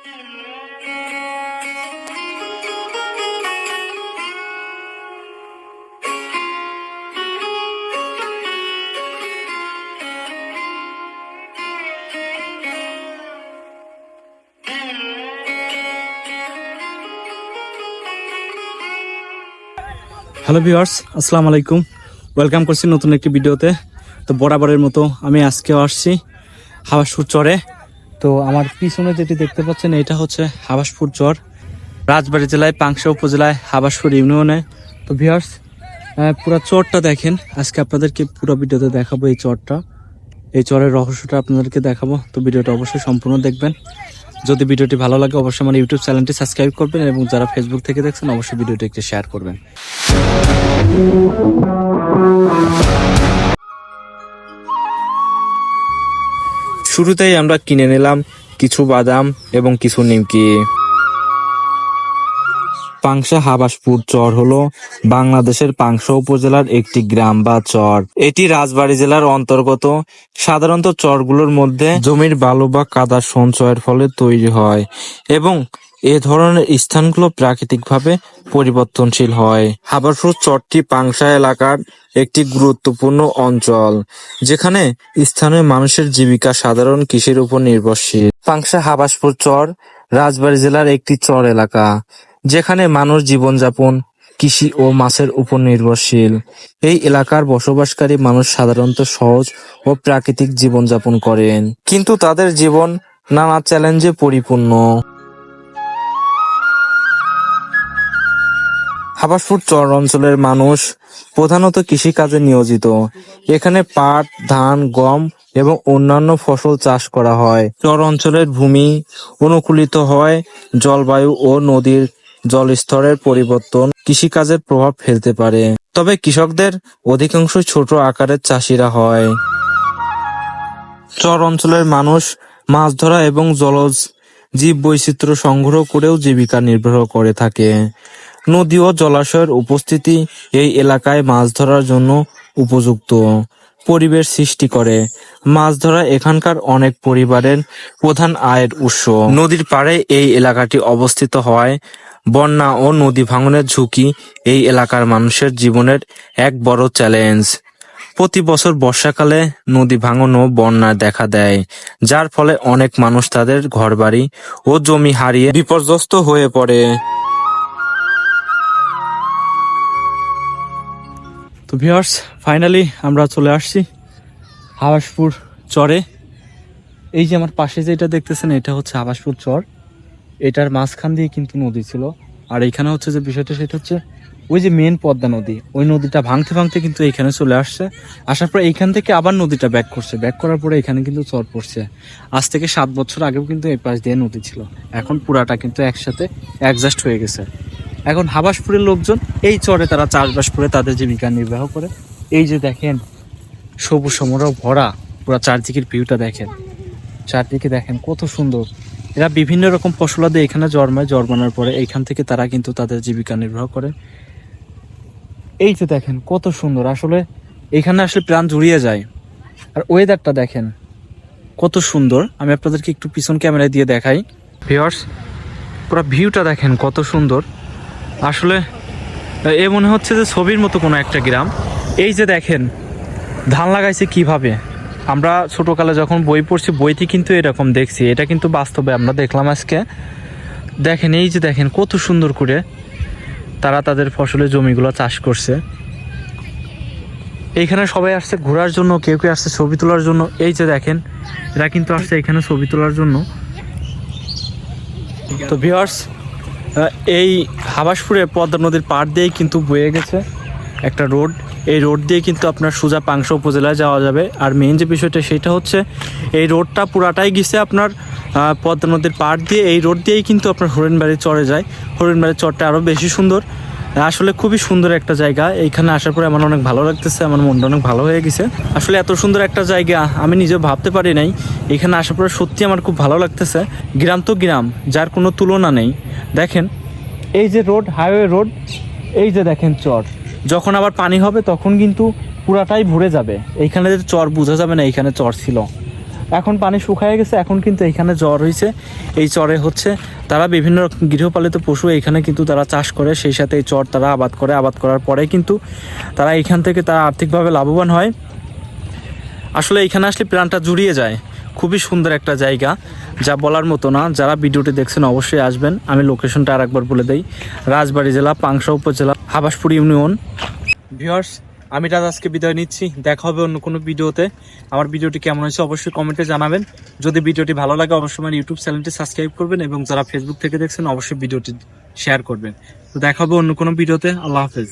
Hello viewers আসসালামু আলাইকুম welcome করছি নতুন একটি ভিডিওতে। তো বরাবরের মতো আমি আজকেও আসছি হাবাসপুর চরে। তো আমার পিছনে যেটি দেখতে পাচ্ছেন, এটা হচ্ছে হাবাসপুর চর। রাজবাড়ী জেলায়, পাংশা উপজেলায়, হাবাসপুর ইউনিয়নে। তো ভিউয়ার্স পুরো চরটা দেখেন। আজকে আপনাদেরকে পুরো ভিডিওতে দেখাবো এই চরটা। এই চরের রহস্যটা আপনাদেরকে দেখাবো। তো ভিডিওটা অবশ্যই সম্পূর্ণ দেখবেন। যদি ভিডিওটি ভালো লাগে, অবশ্যই আমার ইউটিউব চ্যানেলটি সাবস্ক্রাইব করবেন এবং যারা ফেসবুক থেকে দেখছেন, অবশ্যই ভিডিওটি একটু শেয়ার করবেন। শুরুতেই আমরা কিনে নিলাম কিছু বাদাম এবং কিছু নিমকি। পাংশা হাবাসপুর চর হলো বাংলাদেশের পাংশা উপজেলার একটি গ্রাম বা চর। এটি রাজবাড়ী জেলার অন্তর্গত। সাধারণত চরগুলোর মধ্যে জমির বালু বা কাদা সঞ্চয়ের ফলে তৈরি হয় এবং এ ধরনের স্থানগুলো প্রাকৃতিকভাবে পরিবর্তনশীল হয়। হাবাসপুর চরটি পাংশা এলাকার একটি গুরুত্বপূর্ণ অঞ্চল, যেখানে স্থানীয় মানুষের জীবিকা সাধারণ কৃষির উপর নির্ভরশীল। পাংশা হাবাসপুর চর রাজবাড়ী জেলার একটি চর এলাকা, যেখানে মানুষ জীবনযাপন, কৃষি ও মাছের উপর নির্ভরশীল। এই এলাকার বসবাসকারী মানুষ সাধারণত সহজ ও প্রাকৃতিক জীবনযাপন করেন, কিন্তু তাদের জীবন নানা চ্যালেঞ্জে পরিপূর্ণ। হাবাসপুর চর অঞ্চলের মানুষ প্রধানত কৃষিকাজে নিয়োজিত। এখানে পাট, ধান, গম এবং অন্যান্য ফসল চাষ করা হয়। চর অঞ্চলের ভূমি অনুকূলিত হয় জলবায়ু ও নদীর জলস্তরের পরিবর্তন কৃষিকাজের প্রভাব ফেলতে পারে। তবে কৃষকদের অধিকাংশ ছোট আকারের চাষিরা হয়। চর অঞ্চলের মানুষ মাছ ধরা এবং জলজ জীব বৈচিত্র্য সংগ্রহ করেও জীবিকা নির্বাহ করে থাকে। নদী ও জলাশয়ের উপস্থিতি এই এলাকায় মাছ ধরার জন্য উপযুক্ত পরিবেশ সৃষ্টি করে। মাছ ধরা এখানকার অনেক পরিবারের প্রধান আয়ের উৎস। নদীর পাড়ে এই এলাকাটি অবস্থিত হওয়ায় বন্যা ও নদী ভাঙনের ঝুঁকি এই এলাকার মানুষের জীবনের এক বড় চ্যালেঞ্জ। প্রতি বছর বর্ষাকালে নদী ভাঙন ও বন্যা দেখা দেয়, যার ফলে অনেক মানুষ তাদের ঘরবাড়ি ও জমি হারিয়ে বিপর্যস্ত হয়ে পড়ে। তো ভিউয়ার্স ফাইনালি আমরা চলে আসছি হাবাসপুর চরে। এই যে আমার পাশে যেটা দেখতেছেন, এটা হচ্ছে হাবাসপুর চর। এটার মাঝখান দিয়ে কিন্তু নদী ছিল। আর এখানে হচ্ছে যে বিষয়টা, সেটা হচ্ছে ওই যে মেন পদ্মা নদী। ওই নদীটা ভাঙতে ভাঙতে কিন্তু এইখানে চলে আসছে। আসার পর এইখান থেকে আবার নদীটা ব্যাক করছে। ব্যাক করার পরে এখানে কিন্তু চর পড়ছে। আজ থেকে সাত বছর আগেও কিন্তু এই পাশ দিয়ে নদী ছিল। এখন পুরাটা কিন্তু একসাথে অ্যাডজাস্ট হয়ে গেছে। এখন হাবাসপুরের লোকজন, এই চরে তারা চাষবাস করে তাদের জীবিকা নির্বাহ করে। এই যে দেখেন, সবুজ সমরা ভরা, পুরো চারদিকের ভিউটা দেখেন। চারদিকে দেখেন কত সুন্দর। এরা বিভিন্ন রকম ফসলাদি এখানে জন্মায়, জন্মানোর পরে এইখান থেকে তারা কিন্তু তাদের জীবিকা নির্বাহ করে। এই যে দেখেন কত সুন্দর, আসলে এখানে আসলে প্রাণ জুড়িয়ে যায়। আর ওয়েদারটা দেখেন কত সুন্দর। আমি আপনাদেরকে একটু পিছন ক্যামেরায় দিয়ে দেখাই। ভিওর্স পুরো ভিউটা দেখেন কত সুন্দর। আসলে এ মনে হচ্ছে যে ছবির মতো কোনো একটা গ্রাম। এই যে দেখেন, ধান লাগাইছে কীভাবে? আমরা ছোটোকালে যখন বই পড়ছি, বইতে কিন্তু এরকম দেখছি। এটা কিন্তু বাস্তবে আমরা দেখলাম আজকে। দেখেন, এই যে দেখেন, কত সুন্দর করে তারা তাদের ফসলের জমিগুলো চাষ করছে। এইখানে সবাই আসছে ঘোরার জন্য, কেউ কেউ আসছে ছবি তোলার জন্য। এই যে দেখেন, এরা কিন্তু আসছে এখানে ছবি তোলার জন্য। তো ভিওয়ার্স এই হাবাসপুরে পদ্মা নদীর পাড় দিয়েই কিন্তু বয়ে গেছে একটা রোড। এই রোড দিয়ে কিন্তু আপনার সোজা পাংশা উপজেলায় যাওয়া যাবে। আর মেন যে বিষয়টা সেটা হচ্ছে, এই রোডটা পুরাটাই গেছে আপনার পদ্মা নদীর পাড় দিয়ে। এই রোড দিয়েই কিন্তু আপনার হরিণবাড়ি চরে যায়। হরিণবাড়ির চরটা আরও বেশি সুন্দর। আসলে খুবই সুন্দর একটা জায়গা। এইখানে আসার পরে আমার অনেক ভালো লাগতেছে, আমার মনটা অনেক ভালো হয়ে গেছে। আসলে এত সুন্দর একটা জায়গা, আমি নিজেও ভাবতে পারি নাই। এখানে আসার পরে সত্যি আমার খুব ভালো লাগতেছে। গ্রাম তো গ্রাম, যার কোনো তুলনা নেই। দেখেন, এই যে রোড, হাইওয়ে রোড, এই যে দেখেন চর। যখন আবার পানি হবে, তখন কিন্তু পুরাটাই ভরে যাবে। এইখানে যে চর, বোঝা যাবে না এইখানে চর ছিল। এখন পানি শুকায় গেছে, এখন কিন্তু এইখানে জ্বর হয়েছে এই চরে হচ্ছে, তারা বিভিন্ন গৃহপালিত পশু এইখানে কিন্তু তারা চাষ করে, সেই সাথে এই চর তারা আবাদ করে। আবাদ করার পরে কিন্তু তারা এইখান থেকে তারা আর্থিকভাবে লাভবান হয়। আসলে এইখানে আসলে প্রাণটা জুড়িয়ে যায়। খুবই সুন্দর একটা জায়গা, যা বলার মতো না। যারা ভিডিওটি দেখছেন অবশ্যই আসবেন। আমি লোকেশনটা আর একবার বলে দেই। রাজবাড়ি জেলা, পাংশা উপজেলা, হাবাসপুর ইউনিয়ন। ভিউয়ার্স, আমি রাজ আজকে বিদায় নিচ্ছি। দেখা হবে অন্য কোনো ভিডিওতে। আমার ভিডিওটি কেমন হয়েছে অবশ্যই কমেন্টে জানাবেন। যদি ভিডিওটি ভালো লাগে, অবশ্যই আমার ইউটিউব চ্যানেলটি সাবস্ক্রাইব করবেন এবং যারা ফেসবুক থেকে দেখছেন, অবশ্যই ভিডিওটি শেয়ার করবেন। তো দেখা হবে অন্য কোনো ভিডিওতে। আল্লাহ হাফেজ।